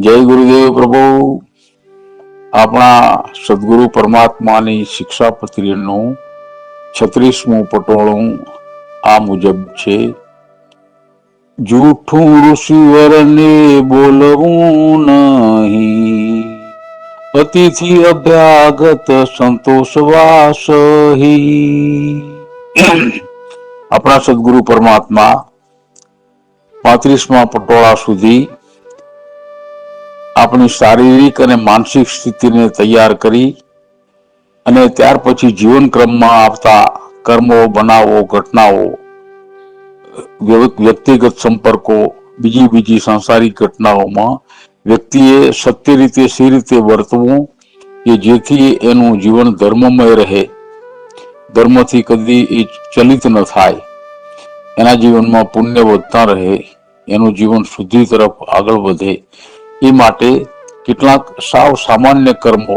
જય ગુરુદેવ પ્રભુ. આપણા સદગુરુ પરમાત્માની શિક્ષા પત્રીનું છત્રીસમું પટોળું આ મુજબ છે. જૂઠું ઋષિવરને બોલવું નહીં. અતિથિ અભ્યાગત સંતોષ વાસહી. આપણા સદગુરુ પરમાત્મા પાંત્રીસમાં પટોળા સુધી આપણી શારીરિક અને માનસિક સ્થિતિને તૈયાર કરી અને ત્યાર પછી જીવન ક્રમમાં આવતા કર્મો, બનાવો, ઘટનાઓ વ્યક્તિગત સંપર્કો, બીજી બીજી સંસારિક ઘટનાઓમાં વ્યક્તિએ સત્ય રીતે સી રીતે વર્તવું કે જેથી એનું જીવન ધર્મમય રહે. ધર્મથી કદી એ ચલિત ન થાય. એના જીવનમાં પુણ્ય વધતા રહે. એનું જીવન શુદ્ધિ તરફ આગળ વધે. એ માટે કેટલાક સાવ સામાન્ય કર્મો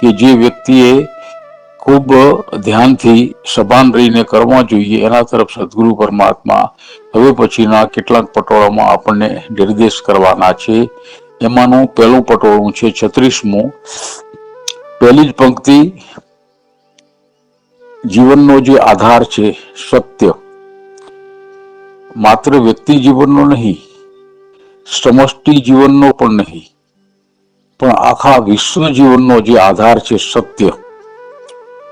કે જે વ્યક્તિએ ખૂબ ધ્યાનથી સભાન રહીને કરવા જોઈએ એના તરફ સદગુરુ પરમાત્મા હવે પછીના કેટલાક પટોળામાં આપણને નિર્દેશ કરવાના છે. એમાંનું પહેલું પટોળું છે છત્રીસમું. પહેલી જ પંક્તિ, જીવનનો જે આધાર છે સત્ય. માત્ર વ્યક્તિ જીવનનો નહીં સમષ્ટિ જીવનનો પણ નહીં, પણ આખા વિશ્વ જીવનનો જે આધાર છે સત્ય,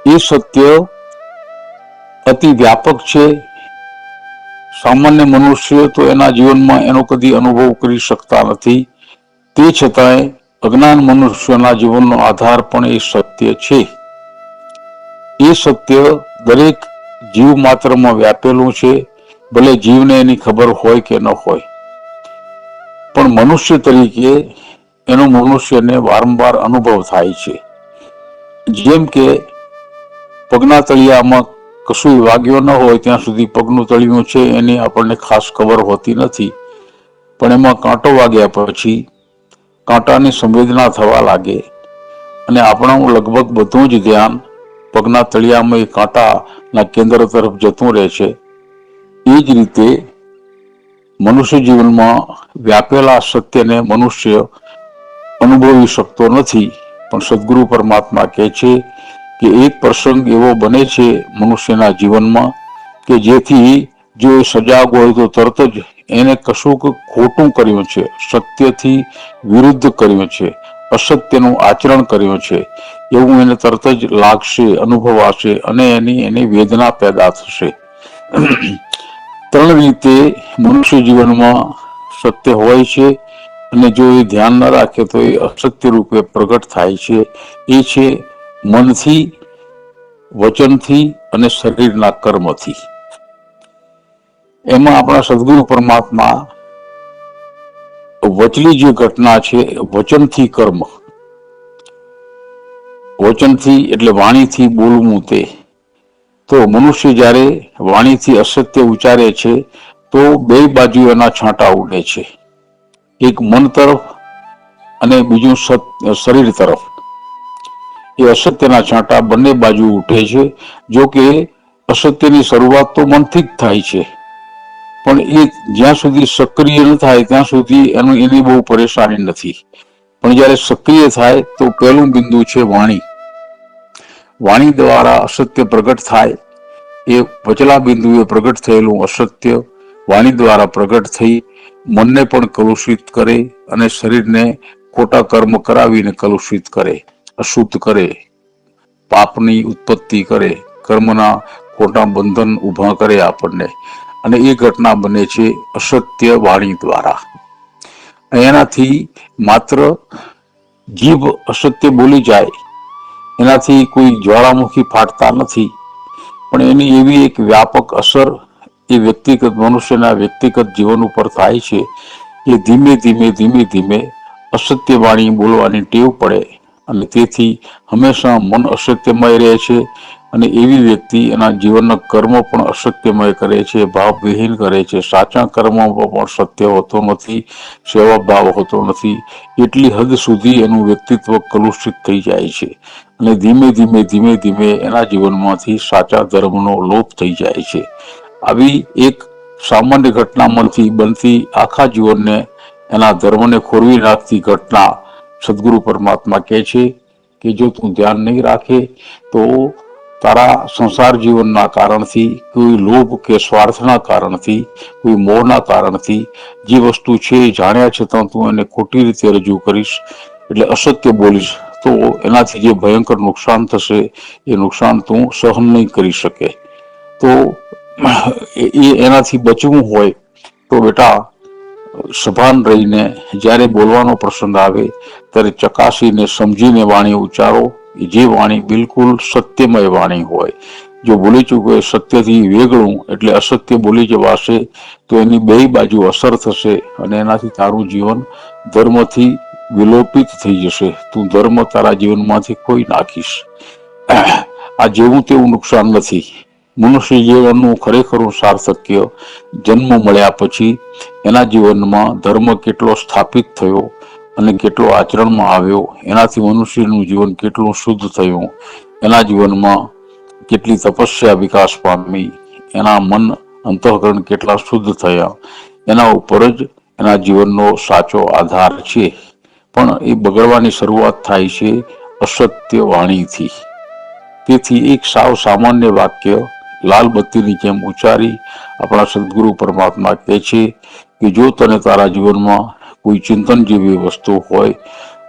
એ સત્ય અતિ વ્યાપક છે. સામાન્ય મનુષ્ય તો એના જીવનમાં એનો કદી અનુભવ કરી શકતા નથી. તે છતાંય અજ્ઞાન મનુષ્યના જીવનનો આધાર પણ એ સત્ય છે. એ સત્ય દરેક જીવ માત્રમાં વ્યાપેલું છે. ભલે જીવને એની ખબર હોય કે ન હોય. પણ મનુષ્ય તરીકે એનો મનુષ્યને વારંવાર અનુભવ થાય છે. જેમ કે પગના તળિયામાં કશું વાગ્યો ન હોય ત્યાં સુધી પગનું તળિયું છે એની આપણને ખાસ ખબર હોતી નથી. પણ એમાં કાંટો વાગ્યા પછી કાંટાની સંવેદના થવા લાગે અને આપણાનું લગભગ બધું જ ધ્યાન પગના તળિયામાં એ કાંટાના કેન્દ્ર તરફ જતું રહે છે. એ જ રીતે મનુષ્ય જીવનમાં વ્યાપેલા સત્યને મનુષ્ય અનુભવી શકતો નથી. પણ સદગુરુ પરમાત્મા કહે છે કે એક પ્રસંગ એવો બને છે મનુષ્યના જીવનમાં કે જેથી જો સજાગ હોય તો તરત જ એને કશુંક ખોટું કર્યું છે, સત્યથી વિરુદ્ધ કર્યું છે, અસત્યનું આચરણ કર્યું છે. એવું એને તરત જ લાગશે, અનુભવાશે અને એની એની વેદના પેદા થશે. ત્રણ રીતે મનુષ્ય જીવનમાં સત્ય હોય છે અને જો એ ધ્યાન ન રાખે તો એ અસત્ય રૂપે પ્રગટ થાય છે. એ છે મનથી, વચનથી અને શરીરના કર્મથી. એમાં આપણા સદગુરુ પરમાત્મા વચલી જે ઘટના છે, વચનથી કર્મ. વચનથી એટલે વાણીથી બોલવું તે. તો મનુષ્ય જ્યારે વાણીથી અસત્ય ઉચ્ચારે છે, તો બે બાજુઓના છાંટા ઉડે છે. એક મન તરફ અને બીજું શરીર તરફ. એ અસત્યના છાંટા બંને બાજુ ઉઠે છે, જો કે અસત્યની શરૂઆત તો મનથી જ થાય છે. પણ એ જ્યાં સુધી સક્રિય ન થાય, ત્યાં સુધી એનું એની બહુ પરેશાની નથી. પણ જ્યારે સક્રિય થાય, તો પહેલું બિંદુ છે વાણી. વાણી દ્વારા અસત્ય પ્રગટ થાય. એ વચલા બિંદુએ પ્રગટ થયેલું અસત્ય વાણી દ્વારા પ્રગટ થઈ, મનને પણ કલુષિત કરે અને શરીરને ખોટા કર્મ કરાવીને કલુષિત કરે, અશુદ્ધ કરે, પાપની ઉત્પત્તિ કરે, કર્મના ખોટા બંધન ઊભા કરે આપણને. અને એ ઘટના બને છે અસત્ય વાણી દ્વારા. એનાથી માત્ર જીભ અસત્ય બોલી જાય એનાથી કોઈ જ્વાળામુખી ફાટતા નથી. પણ એની એવી એક વ્યાપક અસર એ વ્યક્તિગત મનુષ્યના વ્યક્તિગત જીવન ઉપર થાય છે કે ધીમે ધીમે ધીમે ધીમે અસત્ય વાણી બોલવાની ટેવ પડે અને તેથી હંમેશા મન અસત્યમય રહે છે અને એવી વ્યક્તિ એના જીવનના કર્મ પણ અસત્યમય કરે છે, ભાવવિહીન કરે છે. સાચા કર્મમાં પણ સત્ય હોતો નથી સેવા ભાવ હોતો નથી. એટલી હદ સુધી એનું વ્યક્તિત્વ કલુષિત થઈ જાય છે. અને ધીમે ધીમે ધીમે ધીમે એના જીવનમાંથી સાચા ધર્મનો લોપ થઈ જાય છે. આવી એક સામાન્ય ઘટનામાંથી બનતી આખા જીવનને એના ધર્મને ખોરવી નાખતી ઘટના સદગુરુ પરમાત્મા કહે છે કે જો તું ધ્યાન નહીં રાખે તો તારા સંસાર જીવનના કારણથી, કોઈ લોભ કે સ્વાર્થના કારણથી, કોઈ મોહના કારણથી જે વસ્તુ છે જાણ્યા છતાં તું એને ખોટી રીતે રજૂ કરીશ, એટલે અસત્ય બોલીશ. તો એનાથી જે ભયંકર નુકસાન થશે, એ નુકસાન તું સહન નહીં કરી શકે. તો એ એનાથી બચવું હોય તો બેટા સભાન રહીને જ્યારે બોલવાનો પ્રસંગ આવે, ત્યારે ચકાસીને, સમજીને વાણી ઉચ્ચારો. જે વાણી બિલકુલ સત્યમય વાણી હોય. જો બોલી ચૂકો સત્યથી વેગળું એટલે અસત્ય બોલી જવાશે તો એની બે બાજુ અસર થશે અને એનાથી તારું જીવન ધર્મથી વિલોપિત થઈ જશે. તું ધર્મ તારા જીવનમાંથી કોઈ નાખીશ. આ જેવું તેવું નુકસાન નથી. મનુષ્ય જીવનનું ખરેખરું સાર્થક્ય જન્મ મળ્યા પછી એના જીવનમાં ધર્મ કેટલો સ્થાપિત થયો અને કેટલો આચરણમાં આવ્યો. એનાથી મનુષ્યનું જીવન કેટલું શુદ્ધ થયું. એના જીવનમાં કેટલી તપસ્યા વિકાસ પામી. એના મન અંતઃકરણ કેટલા શુદ્ધ થયા. એના ઉપર જ એના જીવનનો સાચો આધાર છે. પણ એ બગડવાની શરૂઆત થાય છે અસત્ય વાણીથી તેથી એક સાવ સામાન્ય વાક્ય લાલ બત્તીની જેમ ઉચ્ચારી આપણા સદગુરુ પરમાત્મા કહે છે કે જો તને તારા જીવનમાં કોઈ ચિંતન જેવી વસ્તુ હોય,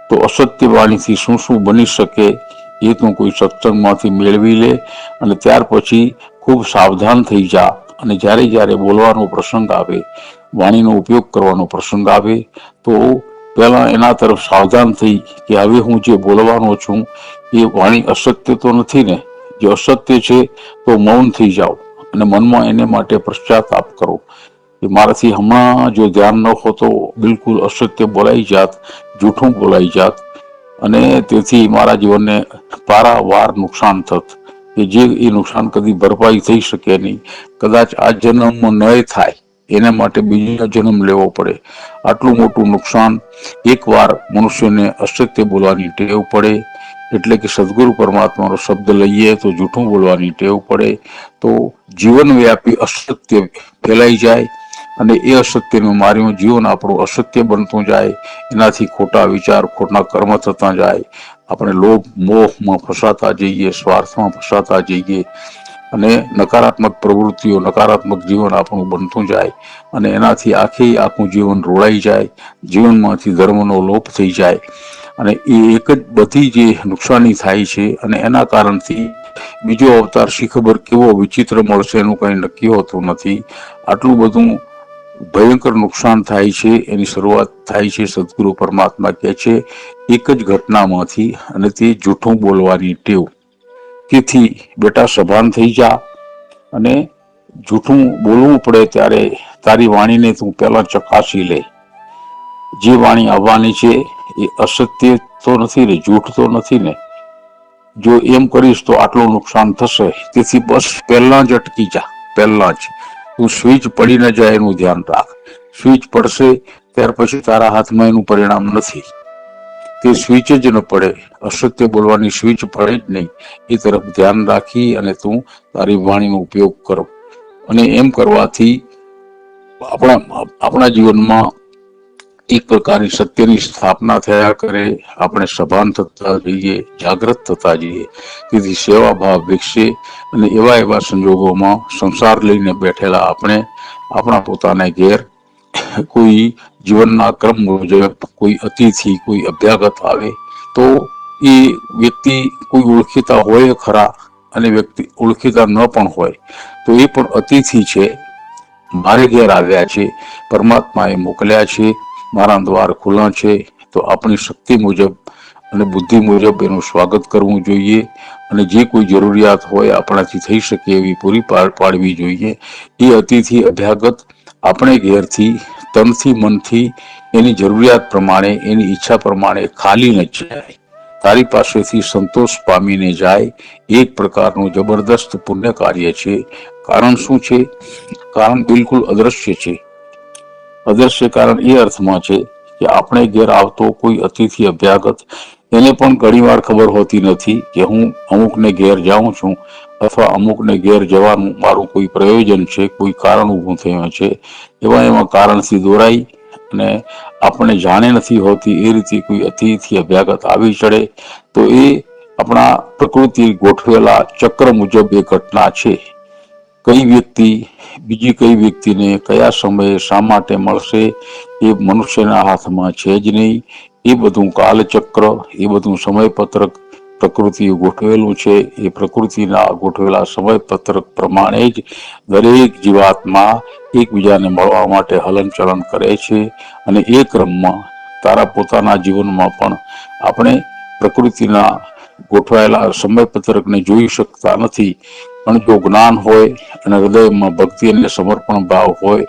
તો અસત્ય વાણીથી શું શું બની શકે એ તું કોઈ સત્સંગમાંથી મેળવી લે અને ત્યાર પછી ખૂબ સાવધાન થઈ જા અને જ્યારે જ્યારે બોલવાનો પ્રસંગ આવે, વાણીનો ઉપયોગ કરવાનો પ્રસંગ આવે, તો પહેલા એના તરફ સાવધાન થઈ કે હવે હું જે બોલવાનો છું એ વાણી અસત્ય તો નથી ને? જો અસત્ય છે તો મૌન થઈ જાઓ અને મનમાં એને માટે પશ્ચાતાપ કરો. કે મારાથી હમણાં જો ધ્યાન ન હોતો, બિલકુલ અસત્ય બોલાઈ જાત, જૂઠું બોલાઈ જાત અને તેથી મારા જીવનને પારાવાર નુકસાન થત. કે જે એ નુકસાન કદી ભરપાઈ થઈ શકે નહીં. કદાચ આ જન્મમાં ન થાય. એના માટે બીજો જન્મ લેવો પડે. આટલું મોટું નુકસાન એકવાર મનુષ્યને અસત્ય બોલવાની ટેવ પડે, એટલે કે સદગુરુ પરમાત્માનો શબ્દ લઈએ તો જૂઠું બોલવાની ટેવ પડે, તો જીવનવ્યાપી અસત્ય ફેલાઈ જાય અને એ અસત્યનું માર્યું જીવન આપણું અસત્ય બનતું જાય, એનાથી ખોટા વિચાર, ખોટા કર્મ થતા જાય. આપણે લોભ, મોહમાં ફસાતા જઈએ, સ્વાર્થમાં ફસાતા જઈએ અને નકારાત્મક પ્રવૃત્તિઓ, નકારાત્મક જીવન આપણું બનતું જાય અને એનાથી આખી આખું જીવન રોળાઈ જાય, જીવનમાંથી ધર્મનો લોપ થઈ જાય. અને એ એક જ બધી જે નુકસાની થાય છે અને એના કારણથી બીજો અવતાર શી ખબર કેવો વિચિત્ર મળશે એનું કઈ નક્કી હોતું નથી. આટલું બધું ભયંકર નુકસાન થાય છે, એની શરૂઆત થાય છે, સદગુરુ પરમાત્મા કહે છે, એક જ ઘટનામાંથી અને તે જૂઠું બોલવાની ટેવ. તેથી બેટા સભાન થઈ જા અને જૂઠું બોલવું પડે ત્યારે તારી વાણીને તું પહેલાં ચકાસી લે. જે વાણી આવવાની છે એ અસત્ય તો નથી ને જૂઠ તો નથી ને. જો એમ કરીશ તો આટલું નુકસાન થશે. તેથી બસ પહેલાં જ અટકી જા, પહેલાં જ. તું સ્વિચ પડી ન જાય એનું ધ્યાન રાખ. સ્વિચ પડશે, ત્યાર પછી તારા હાથમાં એનું પરિણામ નથી. તે સ્વિચ જ ન પડે. અસત્ય બોલવાની સ્વિચ પડે જ નહીં. એ તરફ ધ્યાન રાખી અને તું તારી વાણીનો ઉપયોગ કરો. અને એમ કરવાથી આપણા આપણા જીવનમાં એક પ્રકારની સત્યની સ્થાપના થયા કરે. આપણે સભાન થતા જઈએ જાગૃત થતા જઈએ. તેથી સેવા ભાવ વિકસે અને એવા એવા સંજોગોમાં સંસાર લઈને બેઠેલા આપણે, આપણા પોતાને ઘેર કોઈ જીવનના ક્રમ મુજબ કોઈ અતિથિ, કોઈ અભ્યાગત આવે, તો એ વ્યક્તિ કોઈ ઓળખીતા હોય ખરા અને વ્યક્તિ ઓળખીતા ન પણ હોય, તો એ પણ અતિથિ છે. મારે ઘેર આવ્યા છે, પરમાત્માએ મોકલ્યા છે, મારા દ્વાર ખુલ્લા છે, તો આપણી શક્તિ મુજબ અને બુદ્ધિ મુજબ એનું સ્વાગત કરવું જોઈએ અને જે કોઈ જરૂરિયાત હોય આપણાથી થઈ શકે એવી પૂરી પાડવી જોઈએ. એ અતિથિ અભ્યાગત આપણે ઘેરથી, તનથી, મનથી, એની જરૂરિયાત પ્રમાણે, એની ઈચ્છા પ્રમાણે ખાલી ન જાય. તારી પાસેથી સંતોષ પામીને જાય એક પ્રકારનું જબરદસ્ત પુણ્ય કાર્ય છે. કારણ શું છે? કારણ બિલકુલ અદ્રશ્ય છે. અદ્રશ્ય કારણ એ અર્થમાં છે કે આપણે ઘેર આવતો કોઈ અતિથિ અભ્યાગત એને પણ ઘણીવાર ખબર હોતી નથી કે હું અમુકને ઘેર જાઉં છું અથવા અમુકને ઘેર જવાનું મારું કોઈ પ્રયોજન છે, કોઈ કારણ ઊભું થયું છે, એવા એવા કારણથી દોરાઈ અને આપણે જાણે નથી હોતી એ રીતે કોઈ અતિથિ અભ્યાગત આવી ચડે, તો એ આપણા પ્રકૃતિ ગોઠવેલા ચક્ર મુજબ એ ઘટના છે. કઈ વ્યક્તિ, બીજી કઈ વ્યક્તિને કયા સમયે શા માટે મળશે એ મનુષ્યના હાથમાં છે જ નહીં. એ બધું કાલચક્ર એ બધું સમયપત્રક પ્રકૃતિએ ગોઠવેલું છે. એ પ્રકૃતિના ગોઠવેલા સમયપત્રક પ્રમાણે જ દરેક જીવાત્મા એકબીજાને મળવા માટે હલનચલન કરે છે અને એ ક્રમમાં તારા પોતાના જીવનમાં પણ આપણે પ્રકૃતિના ગોઠવાયેલા સમયપત્રકને જોઈ શકતા નથી. પણ જો જ્ઞાન હોય અને હૃદયમાં ભક્તિ અને સમર્પણ ભાવ હોય,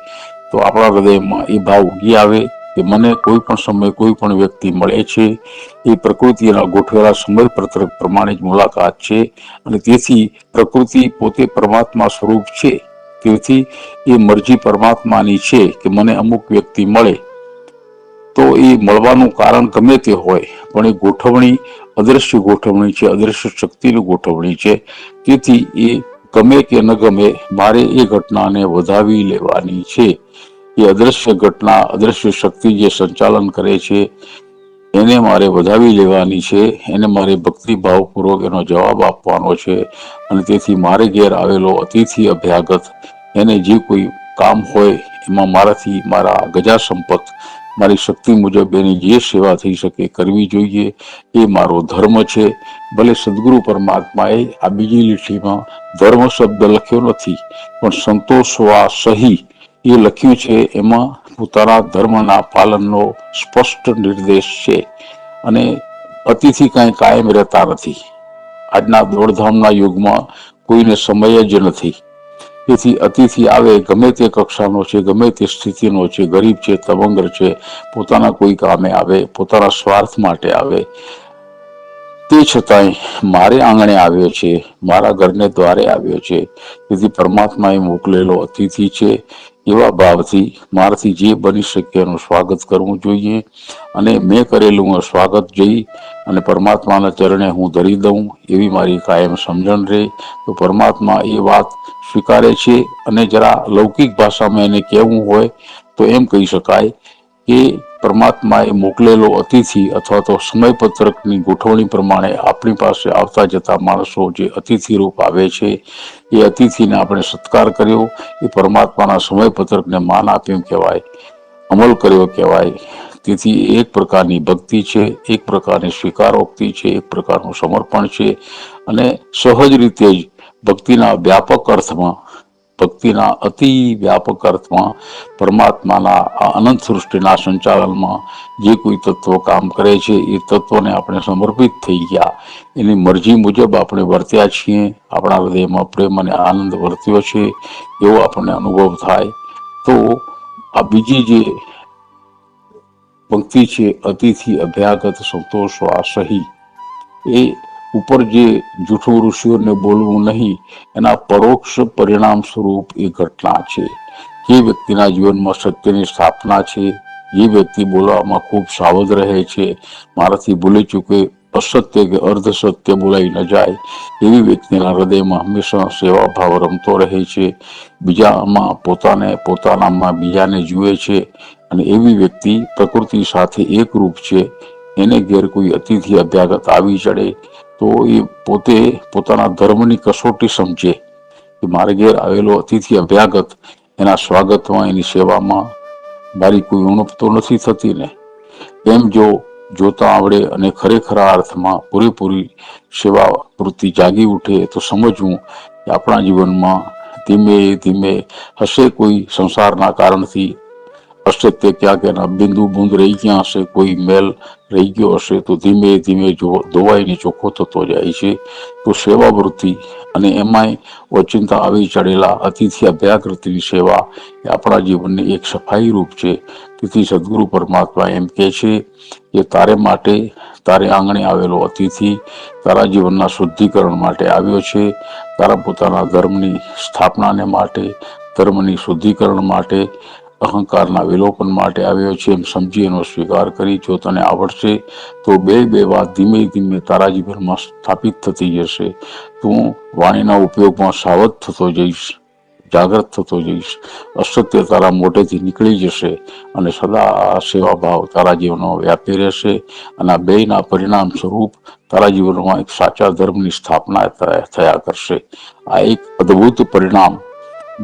તો આપણા હૃદયમાં એ ભાવ ઉગી આવે કે મને કોઈ પણ સમયે કોઈ પણ વ્યક્તિ મળે છે, એ પ્રકૃતિના ગોઠવેલા સમયપત્રક પ્રમાણે જ મુલાકાત છે અને તેથી પ્રકૃતિ પોતે પરમાત્મા સ્વરૂપ છે. તેથી એ મરજી પરમાત્માની છે કે મને અમુક વ્યક્તિ મળે. તો એ મળવાનું કારણ ગમે તે હોય, પણ એ ગોઠવણી અદ્રશ્ય ગોઠવણી છે અદ્રશ્ય શક્તિની ગોઠવણી છે. તેથી એ ગમે કે ન ગમે મારે એ ઘટનાને વધાવી લેવાની છે. એ અદ્રશ્ય ઘટના, અદ્રશ્ય શક્તિ જે સંચાલન કરે છે, એને મારે વધાવી લેવાની છે, એને મારે ભક્તિભાવપૂર્વક એનો જવાબ આપવાનો છે અને તેથી મારે ઘેર આવેલો અતિથિ અભ્યાગત, એને જે કોઈ કામ હોય એમાં મારાથી મારા ગજા સંપત, મારી શક્તિ મુજબ એની જે સેવા થઈ શકે કરવી જોઈએ, એ મારો ધર્મ છે. ભલે સદગુરુ પરમાત્માએ આ બીજી લીટીમાં ધર્મ શબ્દ લખ્યો નથી, પણ સંતોષવા સહી એ લખ્યું છે, એમાં પોતાના ધર્મના પાલનનો સ્પષ્ટ નિર્દેશ છે અને અતિથિ કાંઈ કાયમ રહેતા નથી. આજના દોડધામના યુગમાં કોઈને સમય જ નથી. તેથી અતિથિ આવે, ગમે તે કક્ષાનો છે, ગમે તે સ્થિતિનો છે, ગરીબ છે, તવંગર છે, પોતાના કોઈ કામે આવે, પોતાના સ્વાર્થ માટે આવે. તે છતાંય મારે આંગણે આવ્યો છે, મારા ઘરને દ્વારે આવ્યો છે. તેથી પરમાત્માએ મોકલેલો અતિથિ છે એવા ભાવથી મારાથી જે બની શકે એનું સ્વાગત કરવું જોઈએ અને મેં કરેલું સ્વાગત જોઈ અને પરમાત્માના ચરણે હું ધરી દઉં એવી મારી કાયમ સમજણ રહે. તો પરમાત્મા એ વાત સ્વીકારે છે અને જરા લૌકિક ભાષામાં એને કહેવું હોય તો એમ કહી શકાય કે પરમાત્માએ મોકલેલો અતિથિ અથવા તો સમયપત્રકની ગોઠવણી પ્રમાણે આપણી પાસે આવતા જતા માણસો જે અતિથિ રૂપ આવે છે, એ અતિથિને આપણે સત્કાર કર્યો. એ પરમાત્માના સમયપત્રકને માન આપ્યું કહેવાય, અમલ કર્યો કહેવાય. તેથી એક પ્રકારની ભક્તિ છે, એક પ્રકારની સ્વીકારોક્તિ છે, એક પ્રકારનું સમર્પણ છે. અને સહજ રીતે જ ભક્તિના વ્યાપક અર્થમાં ભક્તિના અતિ વ્યાપક અર્થમાં પરમાત્માના આ અનંત સૃષ્ટિના સંચાલનમાં જે કોઈ તત્વ કામ કરે છે, એ તત્વને આપણે સમર્પિત થઈ ગયા. એની મરજી મુજબ આપણે વર્ત્યા છીએ. આપણા હૃદયમાં પ્રેમ અને આનંદ વર્ત્યો છે, એવો આપણને અનુભવ થાય. તો આ બીજી જે પંક્તિ છે, અતિથિ અભ્યાગત સંતોષવા સહી એ ઉપર જે જૂઠું ઋષિઓને બોલવું નહીં, એના પરોક્ષ પરિણામ સ્વરૂપ એ ઘટના છે. જે વ્યક્તિના જીવનમાં સત્યની સ્થાપના છે, જે વ્યક્તિ બોલવામાં ખૂબ સાવધ રહે છે, મારાથી ભૂલી ચૂકે અસત્ય કે અર્ધ સત્ય બોલાઈ ન જાય, એવી વ્યક્તિના હૃદયમાં હંમેશા સેવા ભાવ રમતો રહે છે, બીજામાં પોતાને પોતાનામાં બીજાને જુએ છે, અને એવી વ્યક્તિ પ્રકૃતિ સાથે એકરૂપ છે, એને ઘેર કોઈ અતિથિ અભ્યાગત આવી ચડે તો એ પોતે પોતાના ધર્મની કસોટી સમજે કે મારે ઘેર આવેલો અતિથિ અભ્યાગત એના સ્વાગતમાં, એની સેવામાં મારી કોઈ ઉણપ તો નથી થતી ને. એમ જો જોતા આવડે અને ખરેખરા અર્થમાં પૂરેપૂરી સેવા વૃત્તિ જાગી ઉઠે તો સમજવું કે આપણા જીવનમાં ધીમે ધીમે હશે કોઈ સંસારના કારણથી અસત્ય ક્યાંક એના બિંદુ બુંદ રહી ગયા હશે, કોઈ મેલ રહી ગયો હશે, તો ધીમે ધીમે જો ધોવાઈને ચોખ્ખો થતો જાય છે. તો સેવા વૃત્તિ અને એમાંય ઓચિંતા આવી ચડેલા અતિથિ અભ્યાકૃતિની સેવા એ આપણા જીવનની એક સફાઈ રૂપ છે. તેથી સદગુરુ પરમાત્મા એમ કહે છે કે તારે માટે, તારે આંગણે આવેલો અતિથિ તારા જીવનના શુદ્ધિકરણ માટે આવ્યો છે. તારા પોતાના ધર્મની સ્થાપનાને માટે, ધર્મની શુદ્ધિકરણ માટે અહંકારના વિલોપન માટે આવ્યો છે. એમ સમજી એનો સ્વીકાર કરી, જો તને આવડશે, તો બે બે વાત ધીમે ધીમે તારા જીવનમાં સ્થાપિત થતી જશે. તું વાણીના ઉપયોગમાં સાવધ થતો જઈશ જાગૃત થતો જઈશ. અસત્ય તારા મોઢેથી નીકળી જશે અને સદા સેવા ભાવ તારા જીવનમાં વ્યાપી રહેશે અને આ બેયના પરિણામ સ્વરૂપ તારા જીવનમાં એક સાચા ધર્મની સ્થાપના થયા કરશે. આ એક અદ્ભુત પરિણામ.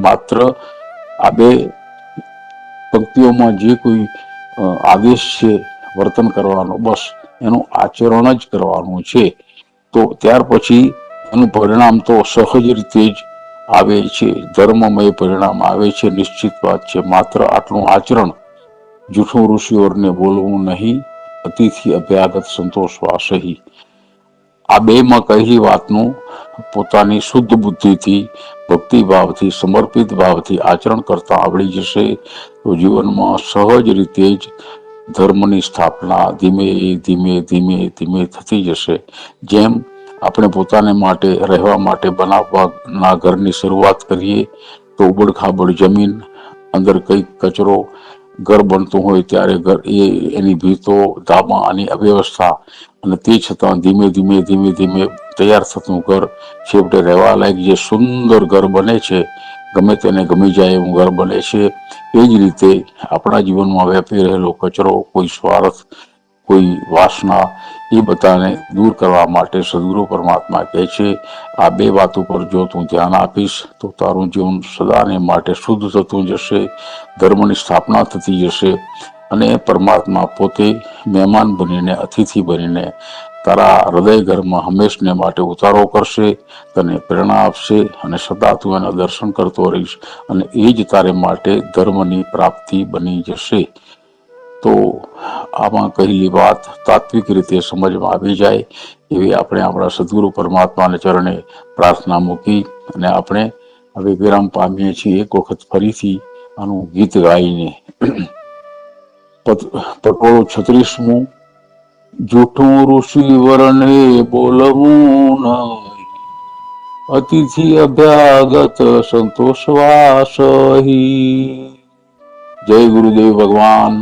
માત્ર આ બે પંક્તિઓમાં જે કોઈ આદેશ છે, વર્તન કરવાનો, બસ એનું આચરણ જ કરવાનું છે. તો ત્યાર પછી એનું પરિણામ તો સહજ રીતે જ આવે છે. ધર્મમય પરિણામ આવે છે. નિશ્ચિત વાત છે. માત્ર આટલું આચરણ જૂઠું ઋષિઓને બોલવું નહીં. અતિથિ અભ્યાગત સંતોષવા સહી આ બેમાં કહેલી વાતનું પોતાની શુદ્ધ બુદ્ધિથી ભક્તિ ભાવથી સમર્પિત ભાવથી આચરણ કરતા આવડી જશે, તો જીવનમાં સહજ રીતે જ ધર્મની સ્થાપના ધીમે ધીમે ધીમે ધીમે થતી જશે. જેમ આપણે પોતાને માટે, રહેવા માટે બનાવવાના ઘરની શરૂઆત કરીએ, તો ઉબડખાબડ જમીન, અંદર કંઈક કચરો ઘર બનતું હોય ત્યારે ઘર એ, એની ભીતો, ધાબા આની અવ્યવસ્થા અને તે છતાં ધીમે ધીમે ધીમે ધીમે તૈયાર થતું ઘર છેવટે રહેવા લાયક જે સુંદર ઘર બને છે, ગમે તેને ગમી જાય એવું ઘર બને છે, એ જ રીતે આપણા જીવનમાં વ્યાપી રહેલો કચરો, કોઈ સ્વાર્થ કોઈ વાસના એ બધાને દૂર કરવા માટે સદગુરુ પરમાત્મા કહે છે, આ બે વાતો પર જો તું ધ્યાન આપીશ, તો તારું જીવન સદાને માટે શુદ્ધ થતું જશે, ધર્મની સ્થાપના થતી જશે અને પરમાત્મા પોતે મહેમાન બનીને, અતિથિ બનીને તારા હૃદય ઘરમાં હંમેશને માટે ઉતારો કરશે, તને પ્રેરણા આપશે અને સદા તું એના દર્શન કરતો રહીશ અને એ જ તારે માટે ધર્મની પ્રાપ્તિ બની જશે. તો આમાં કહેલી વાત તાત્વિક રીતે સમજમાં આવી જાય એવી આપણે આપણા સદગુરુ પરમાત્માને ચરણે પ્રાર્થના મૂકી અને આપણે હવે વિરામ પામીએ છીએ. એક વખત ફરીથી આનું ગીત ગાઈને. પટોળો છત્રીસમું, જૂઠું ઋષિ વરણે બોલવું ન અતિથિ અભ્યાગત સંતોષવા સહી. જય ગુરુદેવ ભગવાન.